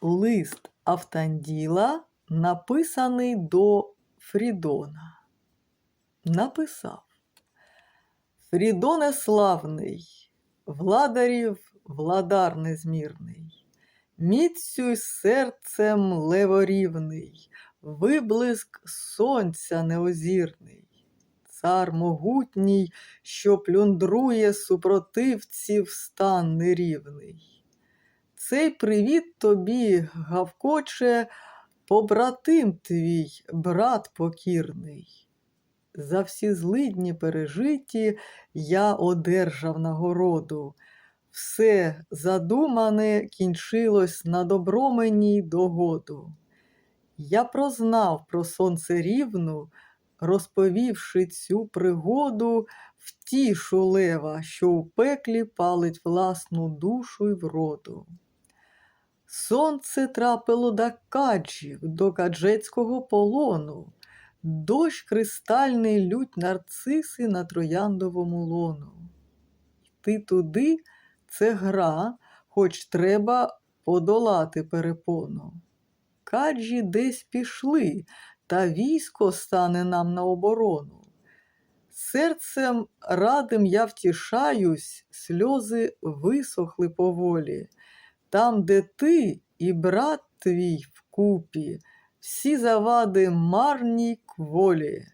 лист Автанділа, написаний до Фрідона. Написав Фрідоне славний, владарів владар незмірний, міцю серцем леворівний, виблиск сонця неозірний, цар могутній, що плюндрує супротивців стан нерівний. Цей привіт тобі, гавкоче, побратим твій, брат покірний. За всі злидні пережиті я одержав нагороду. Все задумане кінчилось на добро мені догоду. Я прознав про сонце рівну, розповівши цю пригоду, втішу лева, що у пеклі палить власну душу й вроду. Сонце трапило до каджів, до каджецького полону, дощ кристальний лють нарциси на трояндовому лону. Йти туди це гра, хоч треба подолати перепону. Каджі десь пішли, та військо стане нам на оборону. Серцем радим я втішаюсь, сльози висохли поволі. Там, де ти і брат твій вкупі, всі завади марні кволі.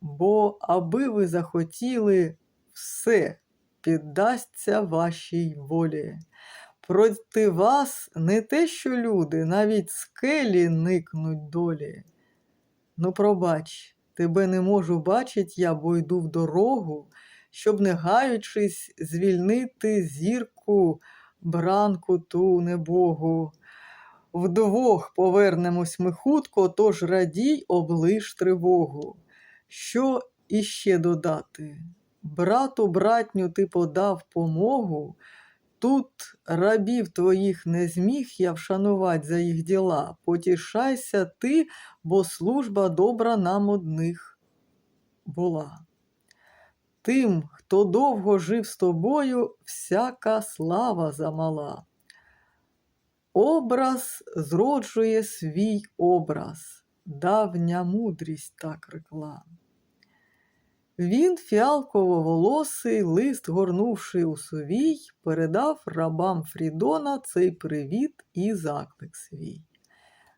Бо аби ви захотіли, все піддасться вашій волі. Проти вас не те, що люди, навіть скелі никнуть долі. Ну, пробач, тебе не можу бачить я, бо йду в дорогу, щоб, не гаючись, звільнити зірку, бранку ту небогу. Вдвох повернемось ми хутко, тож радій, облиш тривогу. Що іще додати? Брату, братню, ти подав помогу. Тут рабів твоїх не зміг я вшанувати за їх діла. Потішайся ти, бо служба добра нам одних була. Тим, хто довго жив з тобою, всяка слава замала. Образ зроджує свій образ, давня мудрість так рекла. Він, фіалково-волосий, лист горнувши у совій, передав рабам Фрідона цей привіт і заклик свій.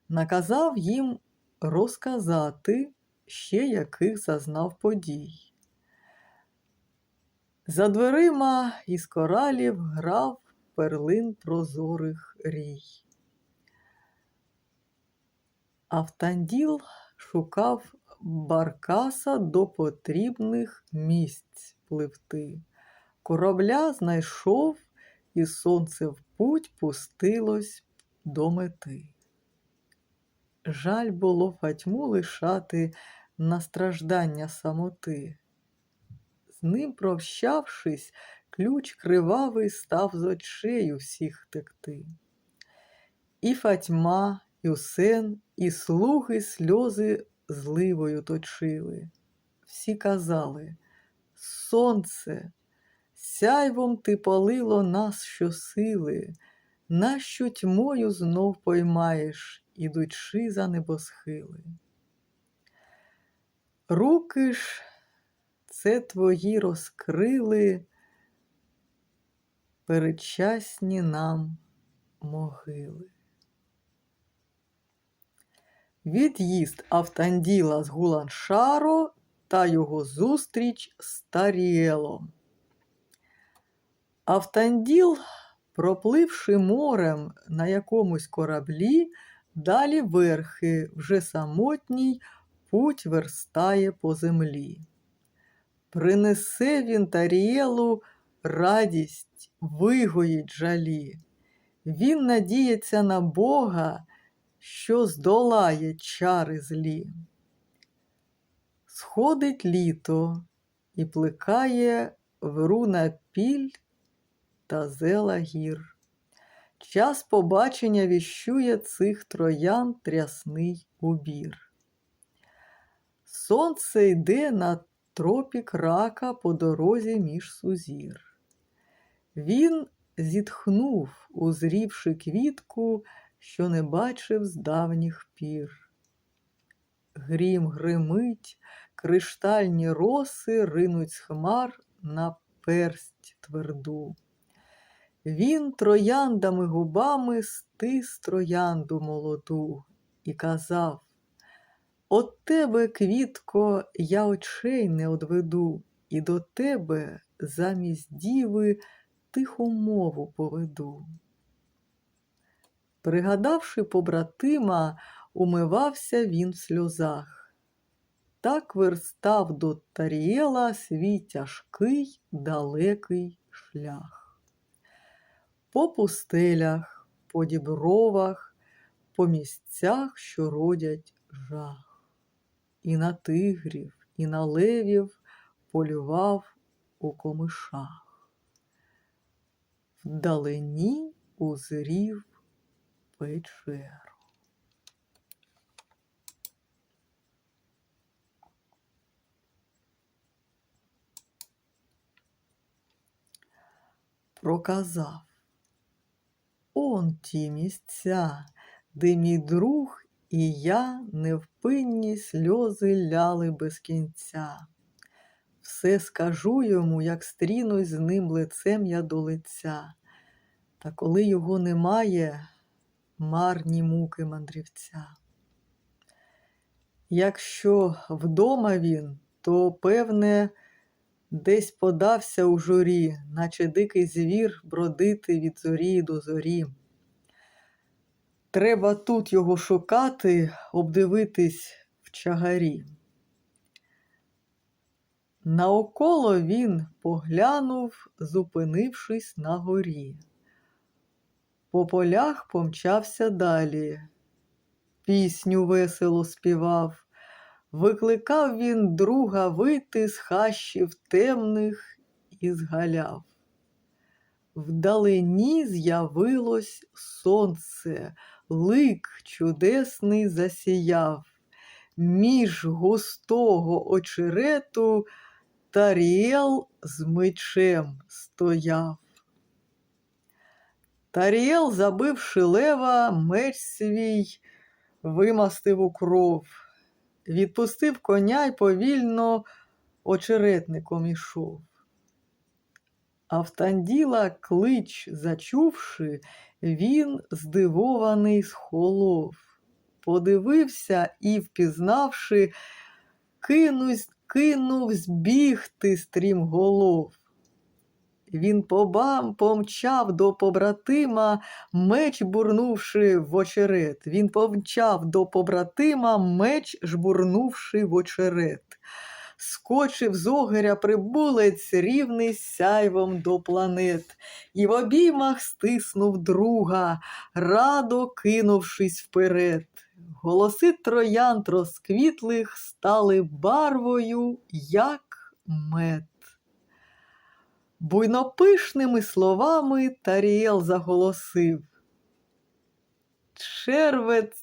Наказав їм розказати ще яких зазнав подій. За дверима із коралів грав перлин прозорих рій. Автанділ шукав баркаса до потрібних місць пливти. Корабля знайшов, і сонце в путь пустилось до мети. Жаль було фатьму лишати на страждання самоти. Ним прощавшись, ключ кривавий став з очей усіх текти. І фатьма, і усен, і слуги сльози зливою точили. Всі казали Сонце, сяйвом ти полило нас щосили, нащо тьмою знов поймаєш, ідучи за небосхили. Руки ж це твої розкрили передчасні нам могили. Від'їзд Автанділа з Гуланшаро та його зустріч з Таріелом. Автанділ, пропливши морем на якомусь кораблі, далі верхи вже самотній путь верстає по землі. Принесе він Таріелу радість, вигоїть жалі. Він надіється на Бога що здолає чари злі. Сходить літо і плекає вруна піль та зела гір. Час побачення віщує цих троян трясний убір. Сонце йде на тропік рака по дорозі між сузір. Він зітхнув, узрівши квітку, що не бачив з давніх пір. Грім гримить, криштальні роси ринуть з хмар на персть тверду. Він трояндами губами стис троянду молоду і казав От тебе, квітко, я очей не одведу, і до тебе замість діви тиху мову поведу. Пригадавши побратима, умивався він в сльозах. Так верстав до Тарієла свій тяжкий далекий шлях. По пустелях, по дібровах, по місцях, що родять жах. І на тигрів, і на левів полював у комишах. Вдалині узрів печеру. Проказав Он ті місця, де мій друг і я невпинні сльози ляли без кінця. Все скажу йому, як стрінусь з ним лицем я до лиця. Та коли його немає, марні муки мандрівця. Якщо вдома він, то, певне, десь подався у журі, наче дикий звір бродити від зорі до зорі. Треба тут його шукати, обдивитись в чагарі. Наоколо він поглянув, зупинившись на горі. По полях помчався далі, пісню весело співав, викликав він друга вийти з хащів темних і згаляв. Вдалині з'явилось сонце, лик чудесний засіяв, між густого очерету Таріел з мечем стояв. Таріел, забивши лева, меч свій вимастив у кров, відпустив коня й повільно очеретником ішов. Автанділа клич зачувши, він, здивований, схолов, подивився і, впізнавши, кинусь, кинув збігти стрімголов. Він побам помчав до побратима, меч бурнувши в очерет. Він помчав до побратима, меч жбурнувши в очерет. Скочив з огиря прибулець, рівний сяйвом до планет, і в обіймах стиснув друга, радо кинувшись вперед. Голоси троянд розквітлих стали барвою, як мед. Буйнопишними словами Таріел заголосив. Червецем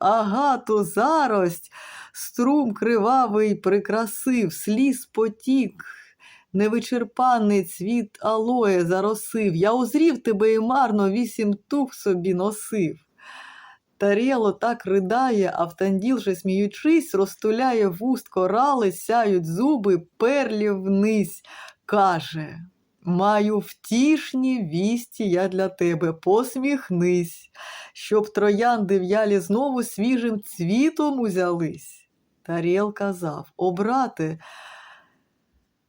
агату зарость струм кривавий прикрасив, сліз потік, невичерпаний цвіт алоє заросив. Я узрів тебе і марно вісім тух собі носив. Тарєло так ридає, а втанділ же, сміючись, розтуляє вуст корали, сяють зуби, перлів вниз, каже Маю втішні вісті я для тебе, посміхнись, щоб троянди в'ялі знову свіжим цвітом узялись. Тарєл казав О, брате,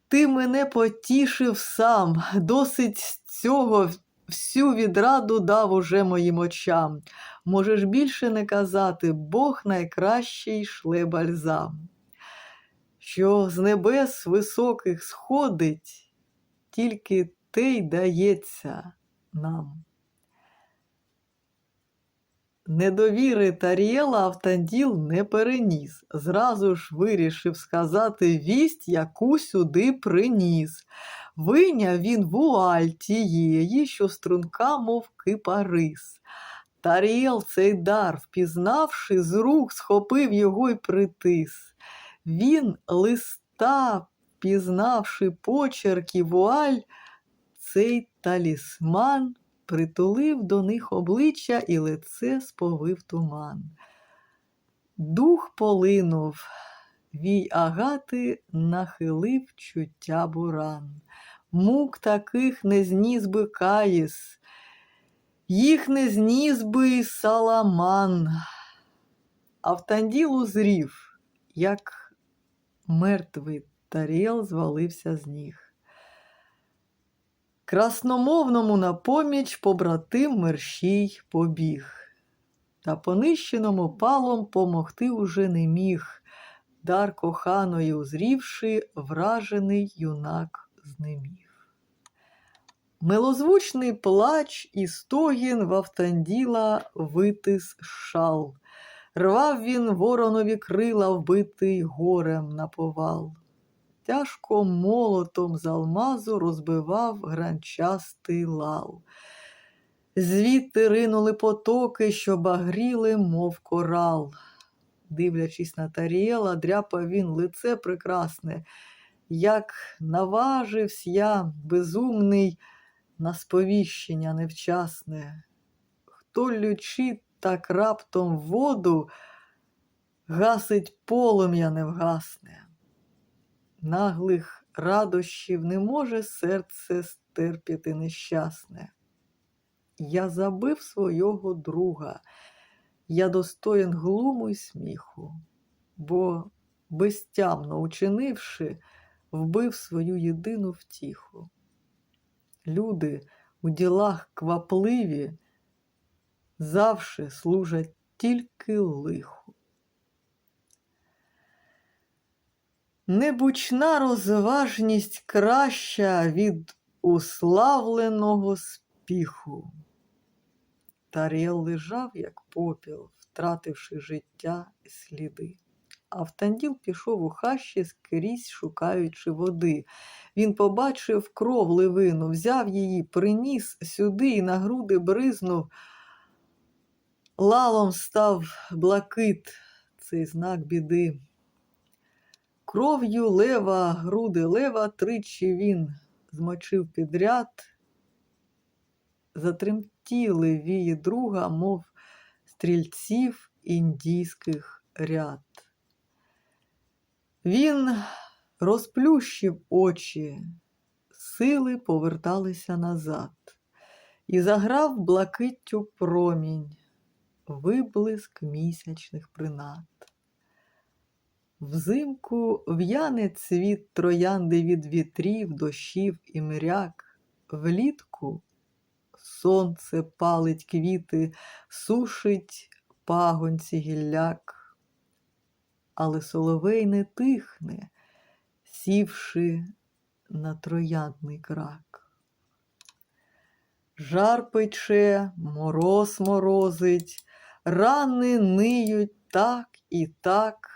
ти мене потішив сам, досить цього всю відраду дав уже моїм очам. Можеш більше не казати, Бог найкращий шле бальзам, що з небес високих сходить, тільки те й дається нам. Недовіри Тарієла Автанділ не переніс, зразу ж вирішив сказати вість, яку сюди приніс. Виняв він вуаль тієї, що струнка, мов кипарис. Таріел цей дар, впізнавши, з рук, схопив його й притис. Він листа, впізнавши почерк і вуаль, цей талісман притулив до них обличчя і лице сповив туман. Дух полинув, вій агати нахилив чуття буран. Мук таких не зніс би Каїс, їх не зніс би Саламан. Автанділ узрів, як мертвий Таріел звалився з ніг. Красномовному на поміч побратим мерщій побіг, та понищеному палом помогти уже не міг, дар коханої узрівши, вражений юнак знеміг. Милозвучний плач і стогін в Автанділа витис шал. Рвав він воронові крила, вбитий горем на повал. Тяжко молотом з алмазу розбивав гранчастий лал. Звідти ринули потоки, що багріли, мов корал. Дивлячись на Таріела, дряпав він лице прекрасне, як наважився я, безумний, на сповіщення невчасне. Хто лючить так раптом воду, гасить полум'я не вгасне. Наглих радощів не може серце стерпіти нещасне. Я забив свого друга, я достоїн глуму й сміху, бо, безтямно учинивши, вбив свою єдину втіху. Люди у ділах квапливі завше служать тільки лиху. Небучна розважність краща від уславленого спіху. Таріел лежав, як попіл, втративши життя і сліди. Автанділ пішов у хащі скрізь, шукаючи води. Він побачив кров ливину, взяв її, приніс сюди і на груди бризнув. Лалом став блакит, цей знак біди. Кров'ю лева, груди лева тричі він змочив підряд, затремтіли вії друга, мов стрільців індійських ряд. Він розплющив очі, сили поверталися назад, і заграв блакиттю промінь, виблиск місячних принад. Взимку в'яне цвіт троянди від вітрів, дощів і мряк, влітку сонце палить квіти, сушить пагонці гілляк але соловей не тихне, сівши на трояндний крак. Жар пече, мороз морозить, рани ниють так і так.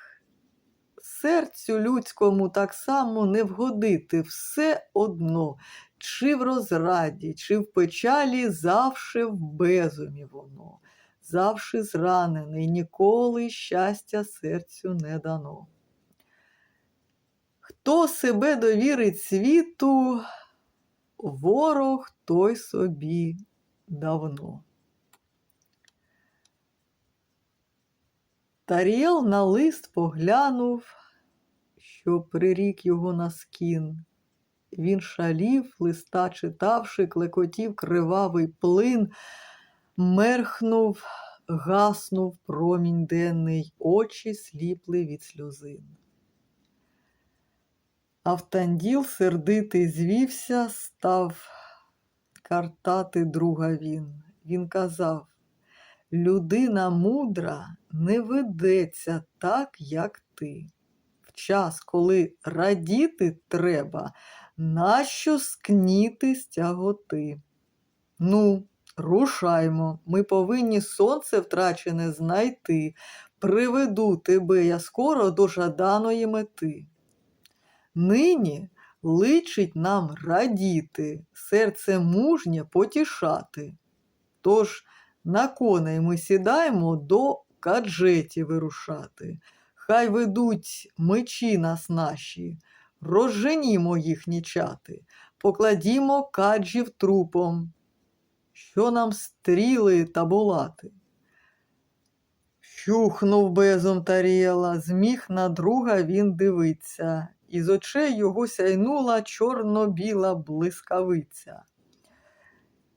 Серцю людському так само не вгодити все одно, чи в розраді, чи в печалі завше в безумі воно завжди зранений, ніколи щастя серцю не дано. Хто себе довірить світу, ворог той собі давно. Таріел на лист поглянув, що прирік його на скін. Він шалів, листа читавши, клекотів кривавий плин мерхнув, гаснув промінь денний, очі сліпли від сльозин. Автанділ сердитий звівся, став картати друга він. Він казав людина мудра не ведеться так, як ти. Час, коли радіти треба, нащо скніти стяготи? Ну, Рушаймо, ми повинні сонце втрачене знайти. Приведу тебе я скоро до жаданої мети. Нині личить нам радіти, серце мужнє потішати. Тож на коней ми сідаємо до каджеті вирушати. Хай ведуть мечі нас наші, розженімо їх нічати, покладімо каджів трупом Що нам стріли та булати? Щухнув безом Таріела, зміг на друга він дивиться, і з очей його сяйнула чорно-біла блискавиця.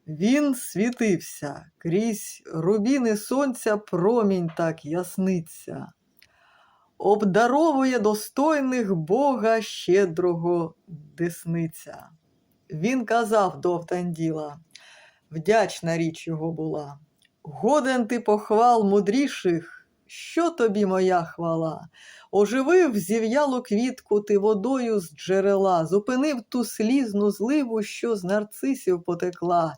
Він світився, крізь рубіни сонця промінь так ясниться, обдаровує достойних Бога щедрого десниця. Він казав до Автанділа, вдячна річ його була. Годен ти похвал мудріших, що тобі моя хвала? Оживив зів'ялу квітку ти водою з джерела, зупинив ту слізну зливу, що з нарцисів потекла.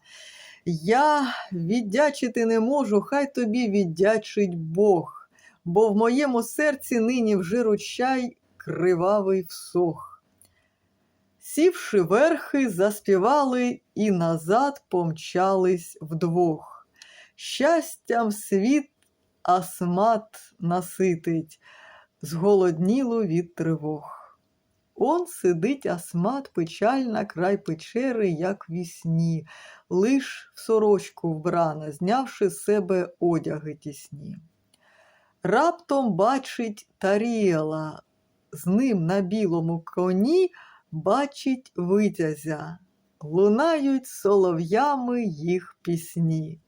Я віддячити не можу, хай тобі віддячить Бог, бо в моєму серці нині вже ручай кривавий всох. Сівши верхи, заспівали і назад помчались вдвох. Щастям світ асмат наситить, зголодніло від тривог. Он сидить асмат печальна край печери, як вісні, лиш в сорочку вбрана, знявши з себе одяги тісні. Раптом бачить Таріела, з ним на білому коні бачить витязя, лунають солов'ями їх пісні.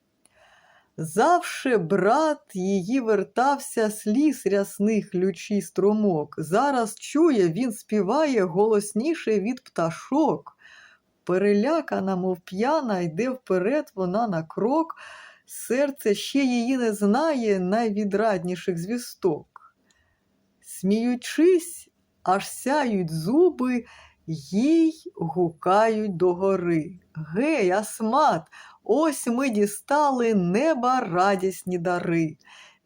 Завше брат її вертався сліз рясних ключі струмок. Зараз чує, він співає голосніше від пташок. Перелякана, мов п'яна, йде вперед вона на крок, серце ще її не знає найвідрадніших звісток. Сміючись, аж сяють зуби, їй гукають догори. Гей, асмат! Ось ми дістали неба радісні дари.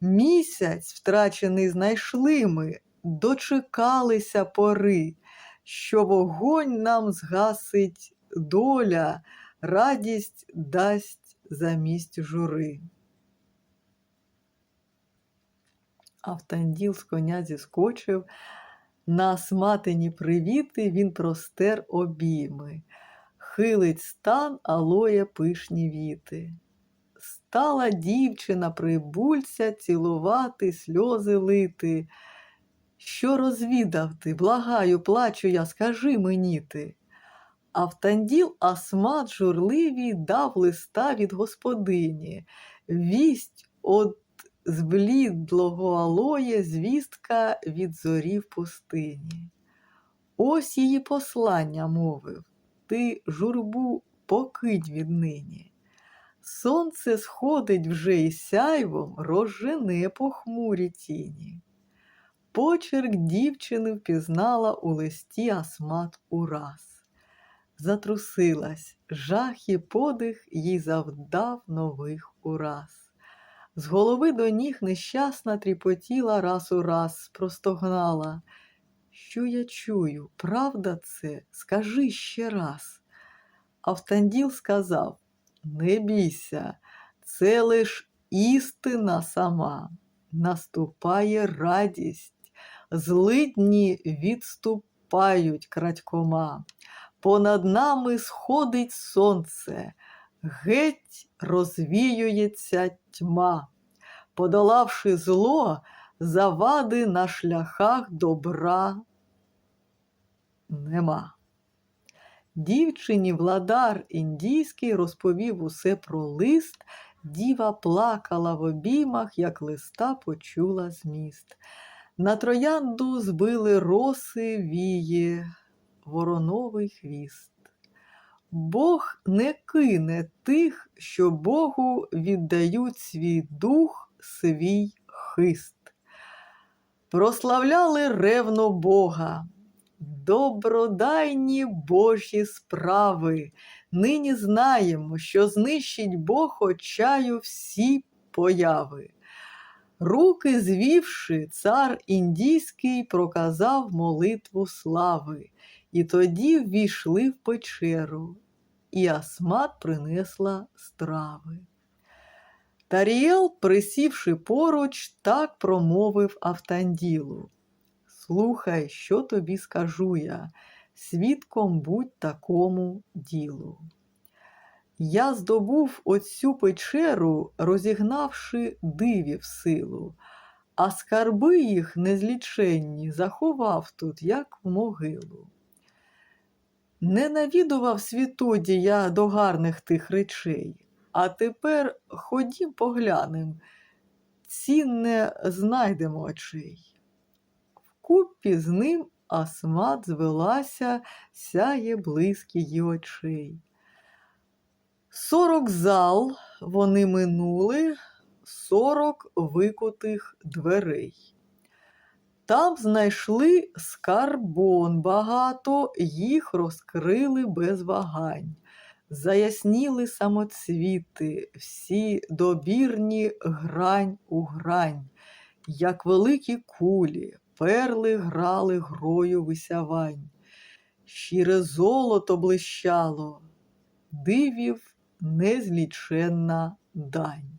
Місяць, втрачений знайшли ми, дочекалися пори, що вогонь нам згасить доля, радість дасть замість жури. Автанділ з коня зіскочив, на сматині привіти він простер обійми хилить стан алоє пишні віти. Стала дівчина прибульця цілувати, сльози лити. Що розвідав ти, благаю, плачу я, скажи мені ти. Автанділ Асмат журливій дав листа від господині, вість от зблідлого алоє звістка від зорі в пустині. Ось її послання мовив ти журбу покидь віднині. Сонце сходить вже і сяйвом розжене похмурі тіні. Почерк дівчини впізнала у листі асмат ураз. Затрусилась, жах і подих їй завдав нових ураз. З голови до ніг нещасна тріпотіла раз у раз, простогнала. Що я чую, правда це? Скажи ще раз. Автанділ сказав: Не бійся, це лиш істина сама, наступає радість, злидні відступають крадькома. Понад нами сходить сонце, геть розвіюється тьма, подолавши зло, завади на шляхах добра нема. Дівчині владар індійський розповів усе про лист, діва плакала в обіймах, як листа почула зміст. На троянду збили роси віє, вороновий хвіст. Бог не кине тих, що Богу віддають свій дух, свій хист. Прославляли ревно Бога, добродайні Божі справи. Нині знаємо, що знищить Бог очаю всі появи. Руки звівши, цар індійський проказав молитву слави, і тоді ввійшли в печеру, і Асмат принесла страви. Таріел, присівши поруч, так промовив Автанділу. Слухай, що тобі скажу я, свідком будь такому ділу. Я здобув оцю печеру, розігнавши дивів силу, а скарби їх незліченні заховав тут, як в могилу. Не навідував світоді я до гарних тих речей, а тепер ходім поглянем, цінне знайдемо очей. Вкупі з ним Асмат звелася, сяє блиск її очей. Сорок зал вони минули, сорок викутих дверей. Там знайшли скарбон багато, їх розкрили без вагань. Заясніли самоцвіти, всі добірні грань у грань, як великі кулі, перли грали грою висявань. Щире золото блищало, дивів незліченна дань.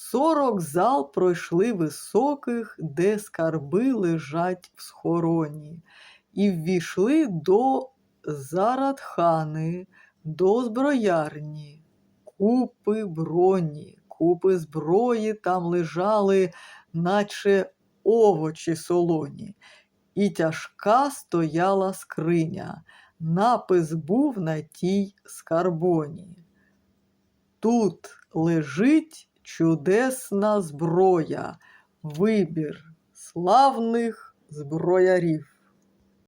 Сорок зал пройшли високих, де скарби лежать в схороні, і ввійшли до Зарадхани, до зброярні, купи броні, купи зброї там лежали, наче овочі солоні, і тяжка стояла скриня. Напис був на тій скарбоні. Тут лежить чудесна зброя, вибір славних зброярів.